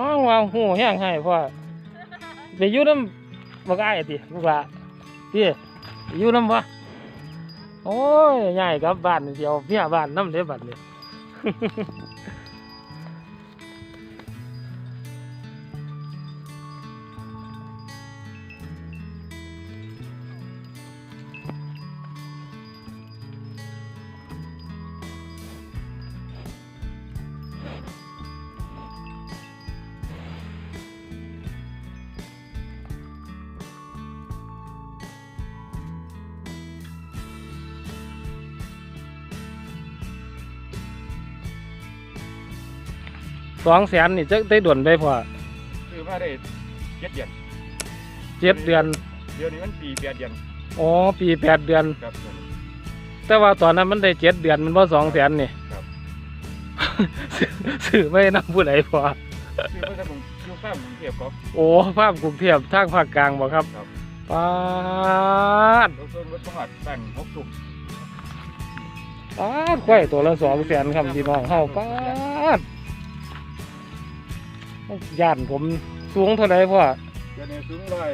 อ๋อว่าหูแห้งให้พ่อไปยู่น้ำบักอ้ายติลูกหละพี่ยู่น้ำวะโอ้ยใหญ่กลับบ้านเดียวเมียบ้านน้ำเด้ยบ้านเลย สองแสนนี่จะได้ด่วนไปพอคือมาได้เจ็ดเดือนเจ็ดเดือน เดี๋ยวนี้มันปีแปดเดือนอ๋อปีแปดเดือน ครับแต่ว่าตอนนั้นมันได้เจ็ดเดือนมันพอสองแสนนี่ครับซื้อไม่นำผู้ใดพอคือเพื่อนผมคือฟ้าร์มกรุงเทพครับโอ้ภาพกรุงเทพทางภาคกลางบ่ครับครับปาดรถต้นรถประหัดแต่งหกถุงปาดควายตัวละสองแสนครับพี่น้องเฮาปาด ย่านผมสูงเท่าไหร่พ่อเดี๋ยวนี้สูงร้อย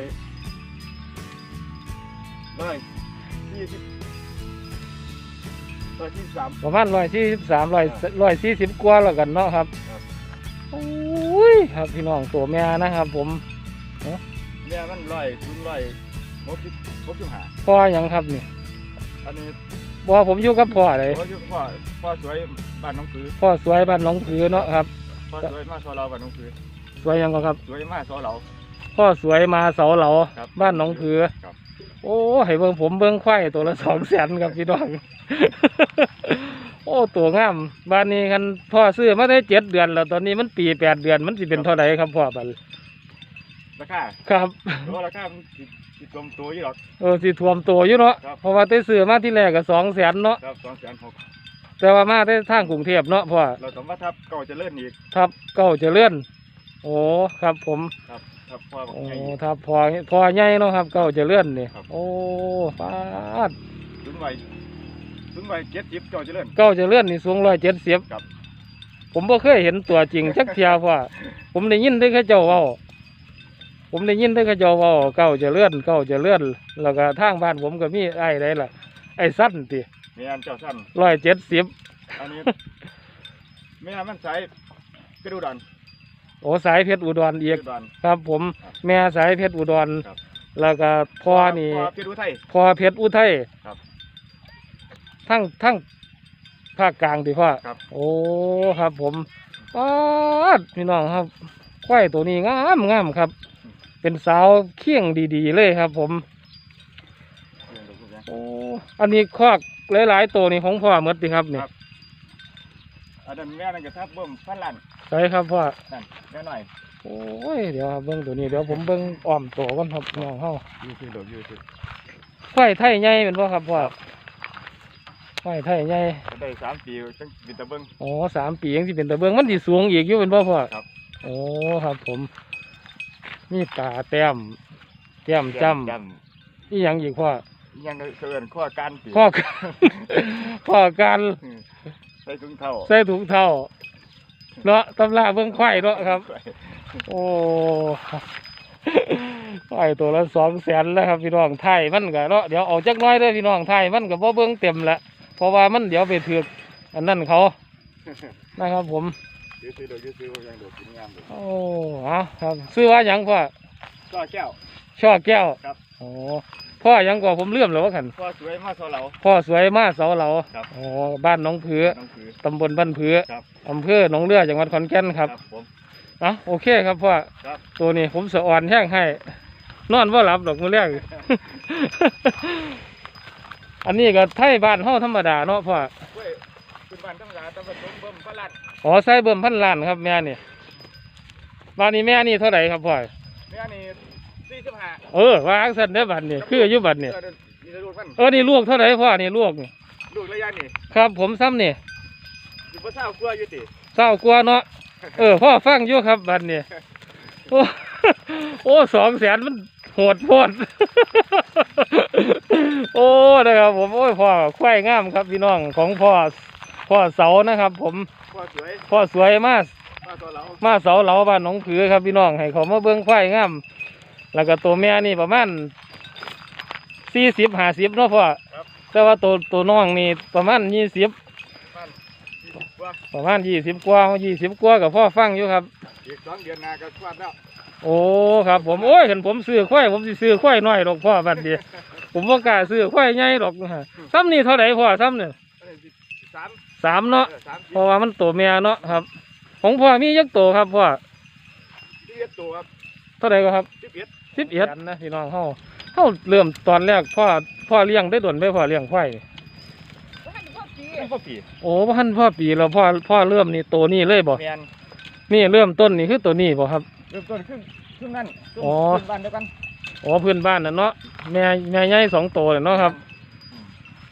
ร้อยยี่สิบร้อยยี่สิบสาม ประมาณร้อยสี่สิบสามร้อยร้อยสี่สิบกว่าแล้วกันเนาะครับครับ โอ้ยครับพี่น้องตัวแม่นะครับผมเนี่ยมันร้อยสูงร้อยหกสิบหกสิบห้าพ่อหยังครับนี่อันนี้บ่ผมอยู่กับพ่อเลยพ่ออยู่พ่อพ่อสวยบ้านน้องผือพ่อสวยบ้านหน้องผือเนาะครับ พ่อสวยมาซอเราบ้านน้องผือสวยหยังก็ครับ สวยมาซอเรา พ่อสวยมาเสาเหลาครับบ้านหนองผือครับ โอ้ให้เบิ่งผมเบิ่งควายตัวละสองแสนครับพี่น้อง โอ้ตัวงามบ้านนี้คันพ่อซื้อมาได้เจ็ดเดือนแล้วตอนนี้มันปีแปดเดือนมันสิเป็นเท่าไหร่ครับพ่อบัดราคาครับเพราะว่าราคามันติดติดลมตัวอยู่หรอก เออสิท่วมตัวอยู่เนาะครับ เพราะว่าได้ซื้อมาที่แรกก็สองแสนเนาะครับสองแสนหก แต่ว่ามาได้ทางกรุงเทพเนาะพ่อเราต้องมาทับเก่าเจะเลื่อนอีกทับเก้าเจะเลื่อนโอ้ครับผม ครับครับพ่อบอกโอ้ไงทับพอพอใหญ่เนาะครับ เก้าเจะเลื่อนนี่ครับ โอ้ฟาดถึงวัยถึงวัยเจ็ดสิบเก่าเจะเลื่อน เก้าเจะเลื่อนนี่สูงร้อยเจ็ดสิบครับ ผมบ่เคยเห็นตัวจริงจักเทียพ่อผมได้ยินได้เขาเจ้าเว้าผมได้ยินได้เขาเจ้าเว้าเก้าเจะเลื่อนเก้าเจะเลื่อนแล้วก็ทางบ้านผมก็มีไอ้ได้ล่ะไอ้สั้นติ แม่อันเจ้าสั้นร้อยเจ็ดสิบอันนี้ แม่อันมันใสกระดูดันโอ้สายเพชรอุดรอีกกระดูดัน ครับ ผม ครับแม่สายเพชรอุดรครับ แล้วก็พ่อนี่พ่อเพชรอุทัยพ่อเพชรอุทัยครับทั้งทั้งภาคกลางติพ่อครับ โอ้ครับ ผมป๊าดพี่น้องครับควายตัวนี้งามงามครับ เป็นสาวเคี่ยงดีๆเลยครับ ผม โอ้อันนี้คอก หลายๆตัวนี่ของพ่อหมดติครับนี่ครับ อันนั้นแม่นั่นก็ทับเบิ่มพันลันใช่ครับพ่อนั่นแม่หน่อยโอ้ยเดี๋ยวครับเบิ้งตัวนี้เดี๋ยวผมเบิ้งอ้อมตัวก่อนครับน้องเฮายูซิโดยูซิควายไทยใหญ่เป็นพ่อครับพ่อควายไทยใหญ่ได้สามปีจังบินตะเบิ่งอ๋อสามปียังสิเป็นตะเบิ้งมันสิสูงอีกอยู่เป็นพ่อพ่อครับ โอ้ครับผมนี่ตาแต้มแต้มจำจนี่ยังอีกพ่อำ ยังเกินข้อการปีพ่อพ่อการใส่ถุงเท้าใส่ถุงเท้าเนาะตำราเบิ้งควายเนาะครับ โอ้ควายตัวละสองแสนแล้วครับพี่น้องไทยมันก็เนาะเดี๋ยวเอาจักหน้อยเด้อพี่น้องไทยมันก็บ่เบิ้งเต็มละเพราะว่ามันเดี๋ยวไปถือกอันนั้นเขานะครับผมยูซิโดยูซิยังโดดกินงามเลยโอ้เอาครับ ซื้อว่าหยังพ่อก็แก้วช่อแก้วครับโอ้ พ่อหยังก่อผมเลื่อมแล้วว่าขันพ่อสวยมาซอเหลา พ่อสวยมากเสาเหลาครับโอ้บ้านหน้องผือน้องคือ ตำบลบ้านผือครับ อำเภอหนองเรือจังหวัดขอนแก่นครับผมอะโอเคครับพ่อครับ ตัวนี้ผมสะอ่อนแห้งให้ นอนว่าหลับดอกมือแรก อันนี้ก็ไทยบ้านเฮาธรรมดาเนาะพ่อ เว้ยเป็นบ้านธรรมดาแตะวันเบิ่มพลันอ๋อใส่เบิ่มพันล้านครับแม่นี่บ้านนี้แม่นี่เท่าไหร่ครับพ่อแม่นี่ สี่สิบห้าเออว่าอักษรเด้อบัดนี่คืออายุบัดนี่นี่ลูกมันเออนี่ลูกเท่าไหร่พ่อนี่ลูกนี่ลูกระยะนี่ครับผมซ้ำนี่อยู่บ่เศร้ากลัวอยู่ติเศร้ากลัวเนาะเออพ่อฟังอยู่ครับบัดนี่โอ้โอ้สองแสนมันโหดโพด โอ้นะครับผมโอ้ยพ่อควายงามครับพี่น้องของพ่อพ่อเสานะครับ ผมพ่อสวยพ่อสวยมากพ่อตัวเรามาเสาเหลาบ้านหนองผือครับพี่น้องให้เขามาเบิ่งควายงาม แล้วก็ตัวแม่นี่ประมาณสี่สิบห้าสิบเนาะพ่อครับแต่ว่าตัวตัวน้องนี่ประมาณยี่สิบบ้านที่สิบกว่าประมาณยี่สิบกว่ายี่สิบกว่ากับพ่อฟังอยู่ครับอีกสองเดือนหนาก็คลอดแล้วโอ้ครับ ผมโอ้ยเห็นผมซื้อควายผมสิซื้อควายน้อยดอกพ่อบัดเดียวผมบ่กล้าซื้อควายใหญ่ดอกนะฮะซ้ำนี่เท่าไหร่พ่อซ้ำเนี่ยเอ้ยสามสามเนาะเออสามสิบเพราะว่ามันตัวแม่เนาะครับ ของพ่อมียักตัวครับพ่อสิบเอ็ดตัวครับเท่าไหร่ก็ครับสิบเอ็ด สิบเอ็ดนะพี่น้องเฮาเฮาเริ่มตอนแรกพ่อพ่อเลี้ยงได้ด่วนไปพ่อเลี้ยงควายนี่ก็ปีโอ้พันพ่อปีแล้วพ่อพ่อเริ่มนี่ตัวนี้เลยบ่แมนนี่เริ่มต้นนี่คือตัวนี้บ่ครับ เริ่มต้นครึ่งครึ่งนั่นครึ่งอ๋อครึ่งบ้านเดียวกันอ๋อเพื่อนบ้านน่ะเนาะแม่แม่ใหญ่สองตัวน่ะเนาะครับ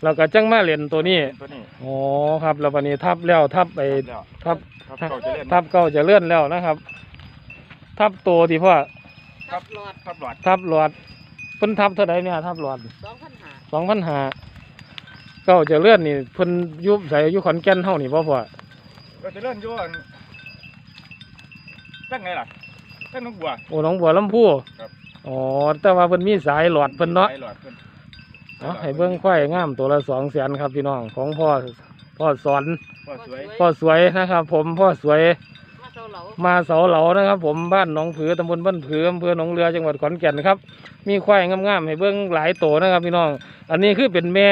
แล้วก็จังมาเล่นตัวนี้ตัวนี้อ๋อครับแล้ววันนี้ทับแล้วทับไปแล้วทับทับเก่าจะเล่นทับเก้าจะเลื่อนแล้วนะครับ ทับตัวที่พ่อ ทับหลอดทับหลอดทับหลอดเพิ่นทับเท่าใดเนี่ยทับหลอดสองพันหาสองพันหาเก้าจะเลื่อนนี่เพิ่นอยุบใส่อยุขอนแก่นเฮานี่พ่อพ่อก็จะเล่นอยู่อันตั้งไงล่ะตั้งน้องบัว โอ้หน้องบัวลำพูครับ อ๋อแต่ว่าเพิ่นมีสายหลอดเพิ่นเนาะสายหลอดเพิ่นเอาให้เบิ่งควายงามตัวละสองแสนครับพี่น้องของพ่อพ่อสอนว่าสวยพ่อสวยนะครับ ผมพ่อสวยมา เหลามาเสาเหลานะครับ ผมบ้านหนองผือตำบลบ้านผืออำเภอหนองเรือจังหวัดขอนแก่นครับ มีควายงามๆให้เบิ่งหลายตัวนะครับ พี่น้อง อันนี้คือเป็นแม่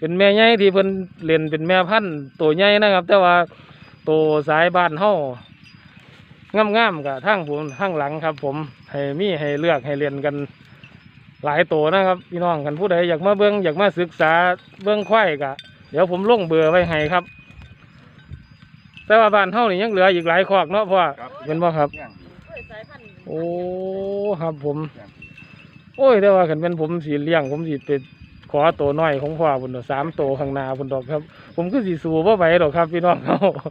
เป็นแม่ใหญ่ที่เพิ่นเล่นเป็นแม่พันธุ์ตัวใหญ่นะครับ แต่ว่าตัวสายบ้านเฮางามๆกับทั้งผมทั้งหลังครับ ผมให้มีให้เลือกให้เรียนกันหลายตัวนะครับ พี่น้องกันผู้ใดอยากมาเบิ่งอยากมาศึกษาเบิ่งควายกะเดี๋ยวผมลงเบอร์ไว้ให้ครับ แต่ว่าบ้านเฮานี่ยังเหลืออีกหลายคอกเนาะพ่อครับเป็นบ่ครับย่างเอ้ยสายพันธุ์โอ้ครับผม โอ้ยแต่ว่าขันเป็นผมสีเลี้ยง ผมสีไปขอตัวน้อยของพ่อพุ่นดอกสามตัวข้างหน้าพุ่นดอกครับ ผมก็สีสูบ่ไหวดอกครับพี่น้องเขาว่า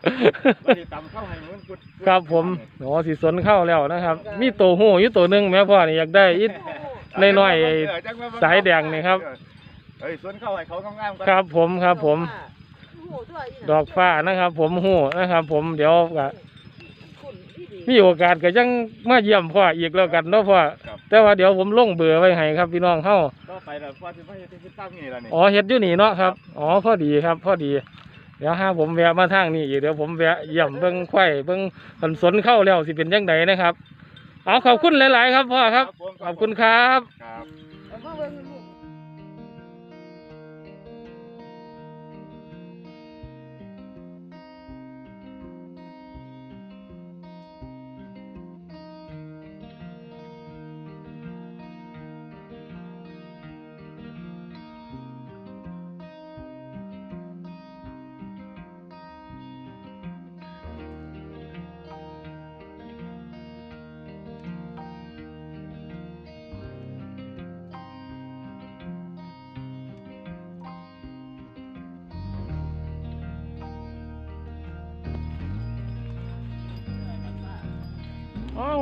สิตำเข้าให้เหมือนกุดครับผมอ๋อสีสนเข้าแล้วนะครับ มีตัวหูอยู่ตัวหนึงแม่พ่อนี่อยากได้อีก น้อยๆไอ้เจังว่เบิ่งสายแดงนี่ครับ เอ้ยสวนเข้าให้เขางามๆกันครับผมครับผมโอ้โหด้วยอีน่ะ ดอกฟ้านะครับ ผมหูนะครับ ผมเดี๋ยวก็คุณดีดีมีโอกาสก็ยังมาเยี่ยมพ่ออีกแล้วกันเนาะพ่อครับแต่ว่าเดี๋ยวผมลงเบอร์ไว้ให้ครับพี่น้องเฮาต่อไปแล้วว่าสิไปเฮ็ดที่ตั้งนี่ล่ะนี่อ๋อเฮ็ดอยู่นี่เนาะครับอ๋อพอดีครับพอดีเดี๋ยวห้าผมแวะมาทางนี้อีกเดี๋ยวผมแวะเยี่ยมเบิ้งไข่เบิ้งผนสนเข้าแล้วสิเป็นยังไงนะครับ เอาขอบคุณหลาย ๆ ครับพ่อครับผมขอบคุณครับ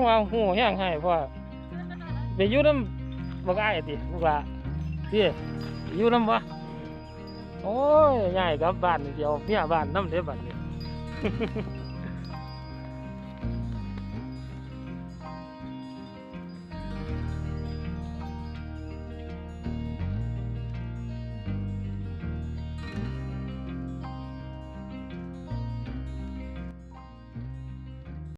วางหูแห้งให้พ่อไปอยู่น้ำบักอ้ติลูกละพี่ยู่น้ำวะโอ้ยใหญ่กลับบ้านเดียวเมียบ้านน้ำเด้อบัดนี้